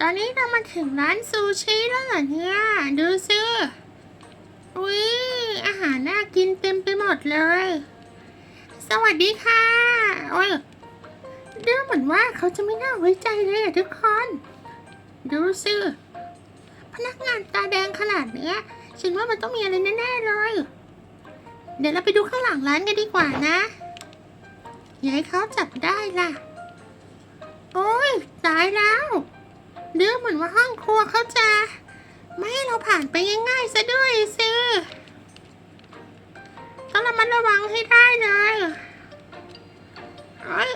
ตอนนี้เรามาถึงร้านซูชิแล้วเหรอเนี่ย ดูซิอุ้ยอาหารน่ากินเต็มไปหมดเลย สวัสดีค่ะ โอ้ยดูเหมือนว่าเขาจะไม่น่าไว้ใจเลยอะทุกคน ดูซิพนักงานตาแดงขนาดเนี้ยฉันว่ามันต้องมีอะไรแน่ๆเลย เดี๋ยวเราไปดูข้างหลังร้านกันดีกว่านะ อย่าให้เขาจับได้ล่ะ โอ้ย ตายแล้ว ดือเหมือนว่าห้องครัวเขาจะ ไม่ให้เราผ่านไปง่ายๆซะด้วยสิต้องระมัดระวังให้ได้เลยเอ้ย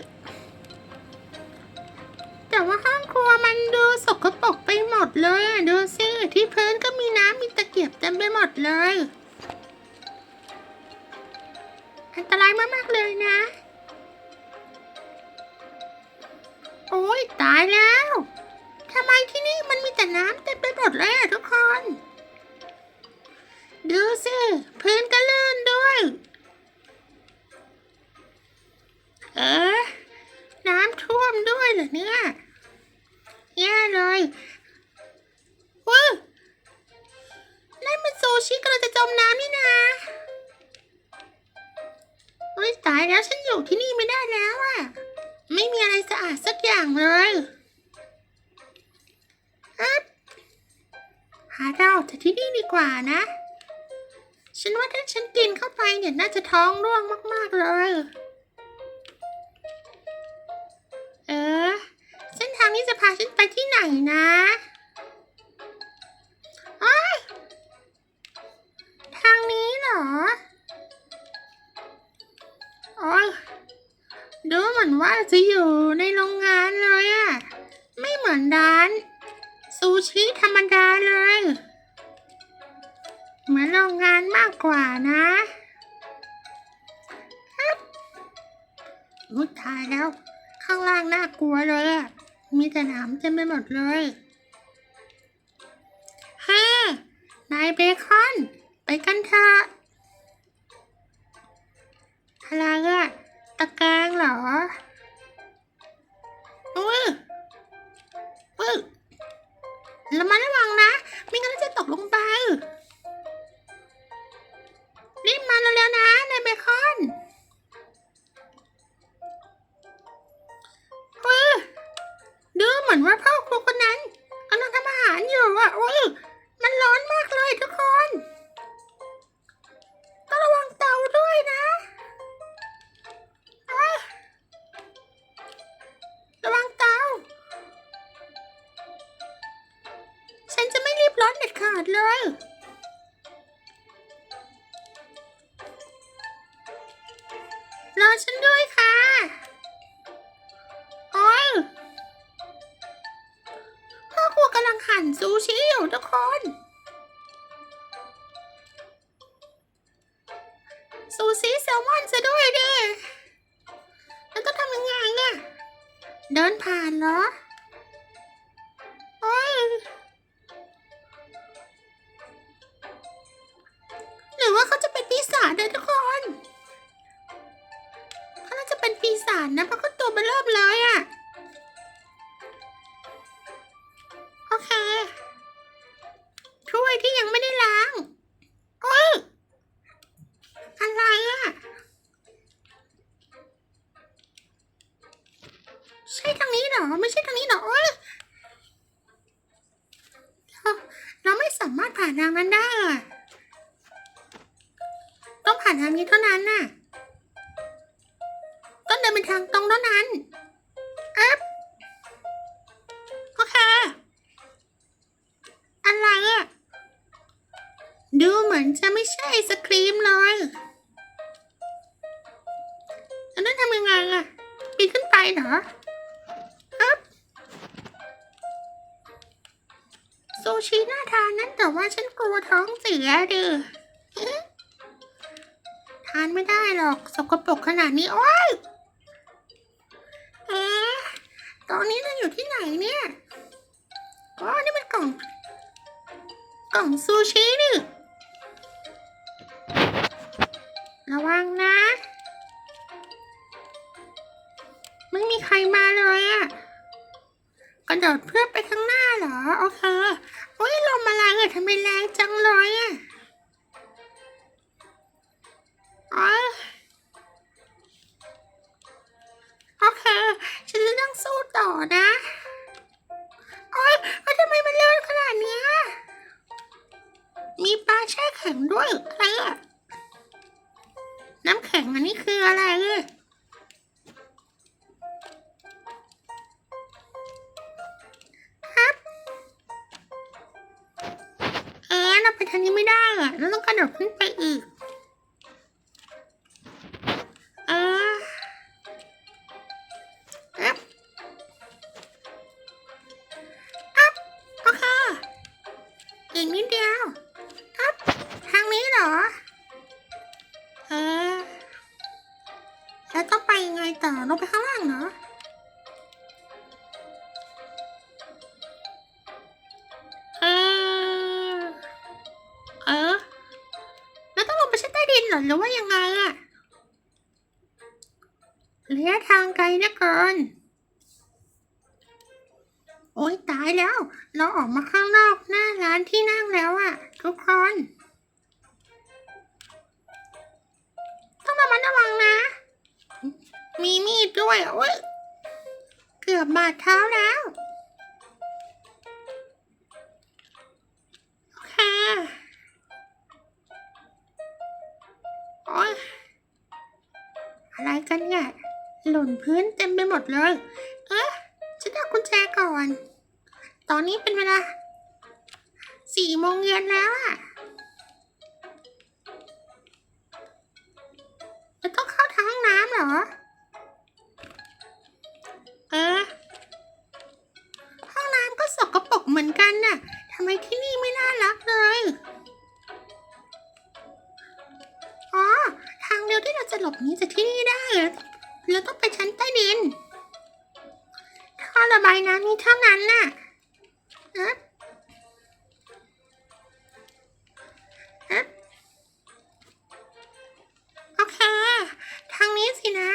แต่ว่าห้องครัวมันดูสกปรกไปหมดเลยดูสิที่พื้นก็มีน้ำมีตะเกียบเต็มไปหมดเลย อันตรายมากๆเลยนะ โอ้ยตายแล้ว ทำไมที่นี่มันมีแต่น้ำเต็มไปหมดเลยอะทุกคน ดูสิพื้นก็ลื่นด้วย เออ น้ำท่วมด้วยเหรอเนี่ยแย่เลยว้ยนั่นมันซูชิกำลังจะจมน้ำนี่นะโอ้ยตายแล้วฉันอยู่ที่นี่ไม่ได้แล้วอะไม่มีอะไรสะอาดสักอย่างเลย จากที่นี่ดีกว่านะ ฉันว่าถ้าฉันกินเข้าไปเนี่ยน่าจะท้องร่วงมาก ๆ เลย เออ เส้นทางนี้จะพาฉันไปที่ไหนนะอ้ยทางนี้เหรอโอ้ยดูเหมือนว่าจะอยู่ในโรงงานเลยอะไม่เหมือนร้านซูชิธรรมดาเลย มือนโรงงานมากกว่านะครับมุดทายแล้ว ข้างล่างน่ากลัวเลยอะมีแต่หนามเต็มไปหมดเลยเฮ้นายเบคอน ไปกันเถอะอะไรอะตะแกรงเหรออุ้ยอุ้ยระมัดระวังนะ ไม่งั้นเราจะตกลงไป ดเลย รอฉันด้วยค่ะโอ้ยพ่อครัวกำลังหั่นซูชิอยู่ทุกคน ใช่ทางนี้เหรอ ไม่ใช่ทางนี้เหรอโอ้ยเราเราไม่สามารถผ่านทางนั้นได้อะต้องผ่านทางนี้เท่านั้นน่ะ ต้องเดินเป็นทางตรงเท่านั้นอ๊บโอเคอะไรอะดูเหมือนจะไม่ใช่ไอศครีมเลยแล้วนั่นทำยังไงอะปีนขึ้นไปเหรอ ซูชิน่าทานนั้นแต่ว่าฉันกลัวท้องเสียดิทานไม่ได้หรอก สกปรกขนาดนี้ โอ๊ยเอ๊ะตอนนี้เราอยู่ที่ไหนเนี่ยอ๋อนี่มันกล่อง กล่องซูชินี่ระวังนะ กระโดดเพื่อไปข้างหน้าเหรอ โอเคโอ้ยลมอะไรอะทำไมแรงจังเลยอะอ๋อโอเค ฉันจะต้องสู้ต่อนะโอ้ยเอ้ยทำไมมันเร็วขนาดนี้ มีปลาแช่แข็งด้วยอะไรอะน้ำแข็งอันนี้คืออะไรเอ่ย นใต้ดินเหรอหรือว่ายังไงอะระยะทางไกลเหลือเกิน โอ๊ยตายแล้ว เราออกมาข้างนอกหน้าร้านที่นั่งแล้วอะทุกคน ต้องระมัดระวังนะ มีมีดด้วยโอ๊ยเกือบบาดเท้าแล้ว หล่นพื้นเต็มไปหมดเลย เอ๊ะฉันเอากุญแจก่อน ตอนนี้เป็นเวลาสี่โมงเย็นแล้วอะจะต้องเข้าทางห้องน้ำเหรอ เออ ห้องน้ำก็สกปรกเหมือนกันน่ะทำไมที่นี่ไม่น่ารักเลย อ๋อ ทางเดียวที่เราจะหลบหนีจากที่นี่ได้อ เราต้องไปชั้นใต้ดินท่อระบายน้ำนี้เท่านั้นน่ะเอ๊ะเอ๊ะโอเค ทางนี้สินะ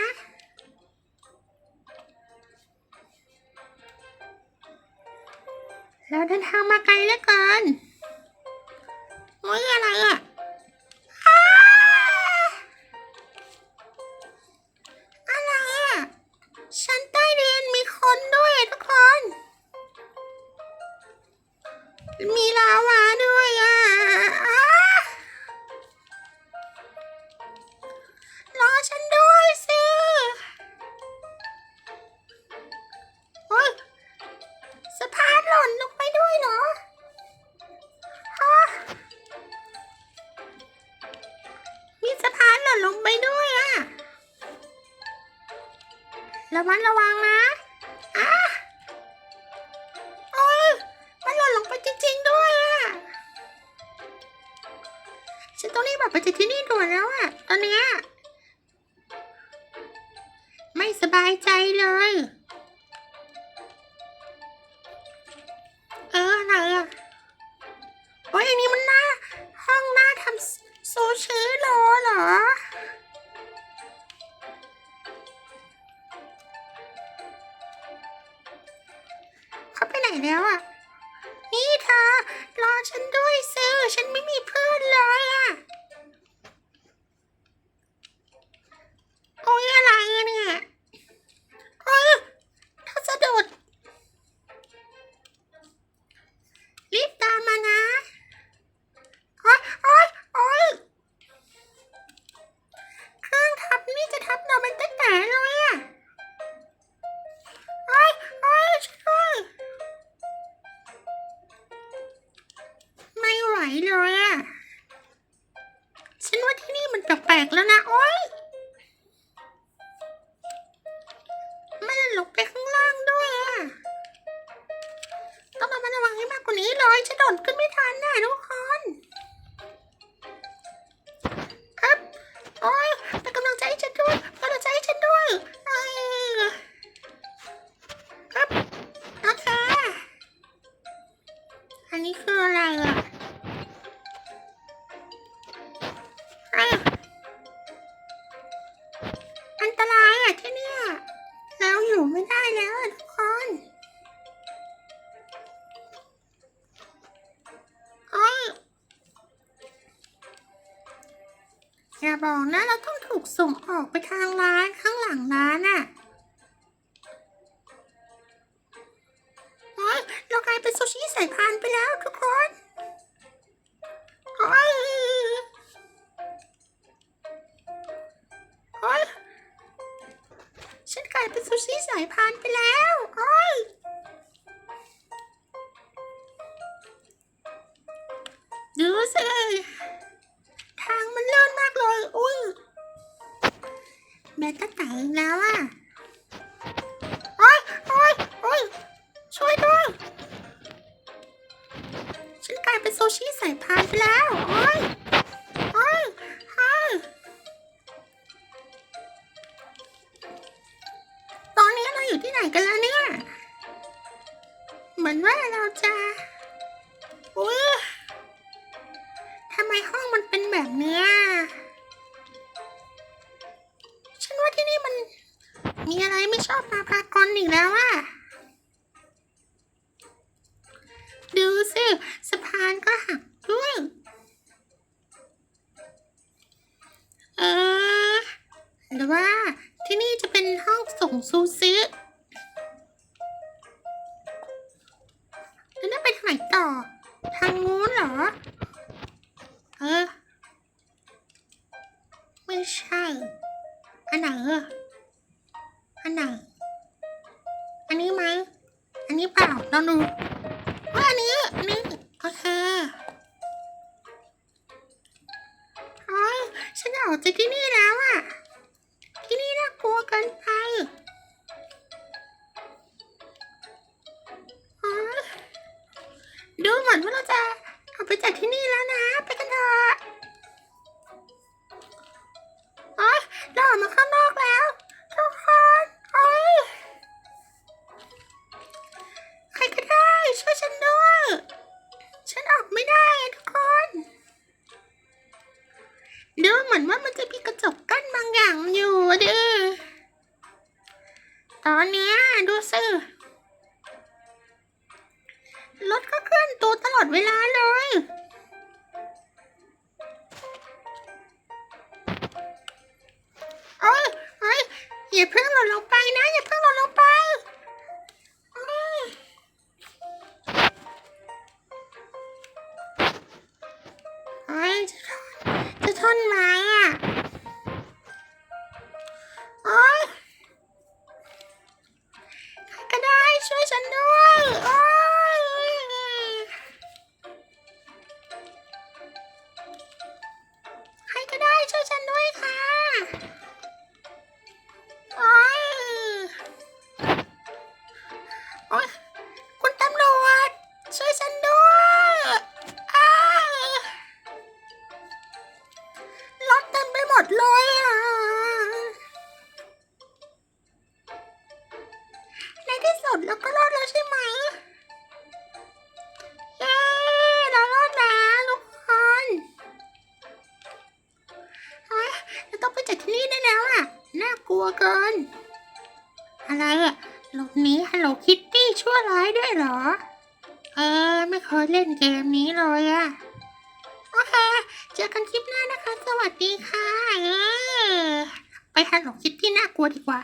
เราเดินทางมาไกลเหลือเกินโอ้ยอะไรอะ ต้องรีบออกไปจากที่นี่ด่วนแล้วอะตอนเนี้ยไม่สบายใจเลย เอออะไรอะโอ้ยอันนี้มันหน้า ห้องหน้าทำซูชิโรเหรอเขาไปไหนแล้วอะนี่เธอรอฉันด้วยซื้อฉันไม่มีเพื่อนเลยอะ โอ้ บอกนะ เราต้องถูกส่งออกไปทางร้านข้างหลังร้านอะโอยู่ที่ไหนกันแล้วเนี่ย เหมือนว่าเราจะอุ้ยทำไมห้องมันเป็นแบบเนี้ย ฉันว่าที่นี่มัน มีอะไรไม่ชอบมาพากลอีกแล้วอะดูสิสะพานก็หักด้วยเออหรือว่าที่นี่จะเป็นห้องส่งซูซิ ฉันออก พิ่งหล่นลงไปนะ อย่าเพิ่งหล่นลงไป วเกิน อะไรอะหลบหนีฮัลโหลคิตตี้ชั่วร้ายด้วยเหรอ เออ ไม่เคยเล่นเกมนี้เลยอะโอเค เจอกันคลิปหน้านะคะ สวัสดีค่ะ เออ ไปฮัลโหลคิตตี้น่ากลัวดีกว่า